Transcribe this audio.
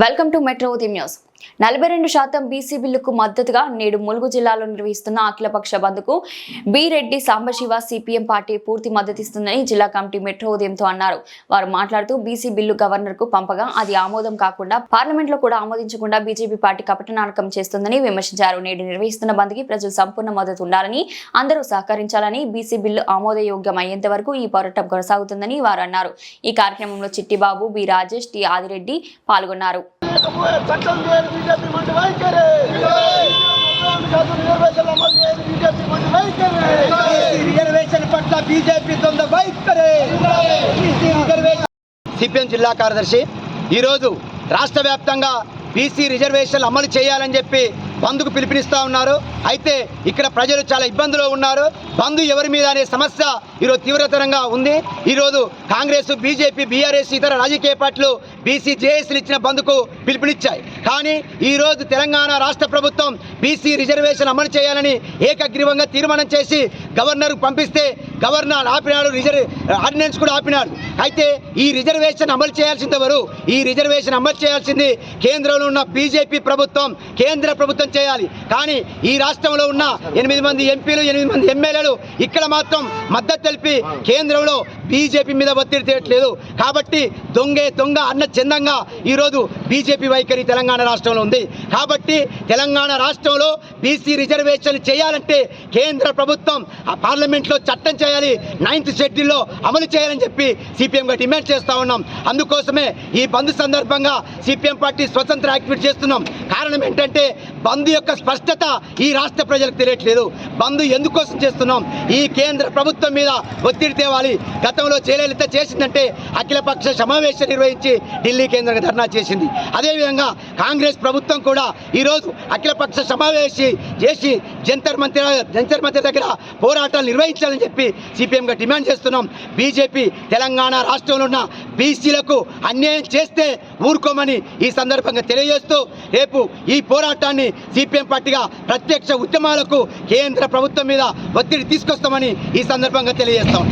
Welcome to metro ఉదయం news నలభై రెండు శాతం బీసీ బిల్లుకు మద్దతుగా నేడు ములుగు జిల్లాలో నిర్వహిస్తున్న అఖిలపక్ష బంద్కు B Reddy Sambasiva CPM party పూర్తి మద్దతిస్తుందని జిల్లా కమిటీ మెట్రో ఉదయంతో అన్నారు. వారు మాట్లాడుతూ బీసీ బిల్లు గవర్నర్కు పంపగా అది ఆమోదం కాకుండా పార్లమెంట్లో కూడా ఆమోదించకుండా బీజేపీ పార్టీ కపటనాటకం చేస్తుందని విమర్శించారు. నేడు నిర్వహిస్తున్న బంద్కి ప్రజలు సంపూర్ణ మద్దతు ఉండాలని అందరూ సహకరించాలని బీసీ బిల్లు ఆమోదయోగ్యం అయ్యేంత వరకు ఈ పోరాటం కొనసాగుతుందని వారు అన్నారు. ఈ కార్యక్రమంలో చిట్టిబాబు బి రాజేష్ టి ఆదిరెడ్డి పాల్గొన్నారు. చట్టం చేయాలి బీజేపీ మంచి వైఖరి. రిజర్వేషన్ అమలు చేయని బీజేపీ మంచి వైఖరి. రిజర్వేషన్ పట్ల బీజేపీ తొంద వైఖరి. సిపిఎం జిల్లా కార్యదర్శి ఈరోజు రాష్ట్ర వ్యాప్తంగా బీసీ రిజర్వేషన్లు అమలు చేయాలని చెప్పి బంద్కు పిలుపునిస్తూ ఉన్నారు. అయితే ఇక్కడ ప్రజలు చాలా ఇబ్బందులో ఉన్నారు. బంద్ ఎవరి మీద అనే సమస్య ఈరోజు తీవ్రతరంగా ఉంది. ఈరోజు కాంగ్రెస్ బీజేపీ బీఆర్ఎస్ ఇతర రాజకీయ పార్టీలు బీసీ జేఏసీలు ఇచ్చిన బంద్కు పిలుపునిచ్చాయి. కానీ ఈరోజు తెలంగాణ రాష్ట్ర ప్రభుత్వం బీసీ రిజర్వేషన్ అమలు చేయాలని ఏకగ్రీవంగా తీర్మానం చేసి గవర్నర్కు పంపిస్తే గవర్నర్ ఆపినాడు రిజర్వ్ ఆర్డినెన్స్ కూడా ఆపినాడు. అయితే ఈ రిజర్వేషన్ అమలు చేయాల్సింది ఎవరు? ఈ రిజర్వేషన్ అమలు చేయాల్సింది కేంద్రంలో ఉన్న బీజేపీ ప్రభుత్వం కేంద్ర ప్రభుత్వం చేయాలి. కానీ ఈ రాష్ట్రంలో ఉన్న ఎనిమిది మంది ఎంపీలు ఎనిమిది మంది ఎమ్మెల్యేలు ఇక్కడ మాత్రం మద్దతు తెలిపి కేంద్రంలో బీజేపీ మీద ఒత్తిడి తీయట్లేదు కాబట్టి దొంగే దొంగ అన్న చందంగా ఈరోజు బీజేపీ వైఖరి తెలంగాణ రాష్ట్రంలో ఉంది. కాబట్టి తెలంగాణ రాష్ట్రంలో బీసీ రిజర్వేషన్లు చేయాలంటే కేంద్ర ప్రభుత్వం ఆ పార్లమెంట్లో చట్టం చేయాలి. నైన్త్ షెడ్యూల్లో అమలు చేయాలని చెప్పి సిపిఎంగా డిమాండ్ చేస్తూ ఉన్నాం. అందుకోసమే ఈ బంద్ సందర్భంగా సిపిఎం పార్టీ స్వతంత్ర యాక్టివిటీ చేస్తున్నాం. కారణం ఏంటంటే బంద్ యొక్క స్పష్టత ఈ రాష్ట్ర ప్రజలకు తెలియట్లేదు. బంద్ ఎందుకోసం చేస్తున్నాం? ఈ కేంద్ర ప్రభుత్వం మీద ఒత్తిడి తేవాలి. గతంలో జయలలిత చేసిందంటే అఖిలపక్ష సమావేశం నిర్వహించి ఢిల్లీ కేంద్రంగా ధర్నా చేసింది. అదేవిధంగా కాంగ్రెస్ ప్రభుత్వం కూడా ఈరోజు అఖిలపక్ష సమావేశం చేసి జంతర్ మంత్రి జంతర్ మంత్రి దగ్గర పోరాటాలు నిర్వహించాలని చెప్పి సిపిఎంగా డిమాండ్ చేస్తున్నాం. బీజేపీ తెలంగాణ రాష్ట్రంలో ఉన్న బీసీలకు అన్యాయం చేస్తే ఊరుకోమని ఈ సందర్భంగా తెలియజేస్తూ రేపు ఈ పోరాటాన్ని సిపిఎం పార్టీగా ప్రత్యక్ష ఉద్యమాలకు కేంద్ర ప్రభుత్వం మీద ఒత్తిడి తీసుకొస్తామని ఈ సందర్భంగా తెలియజేస్తాం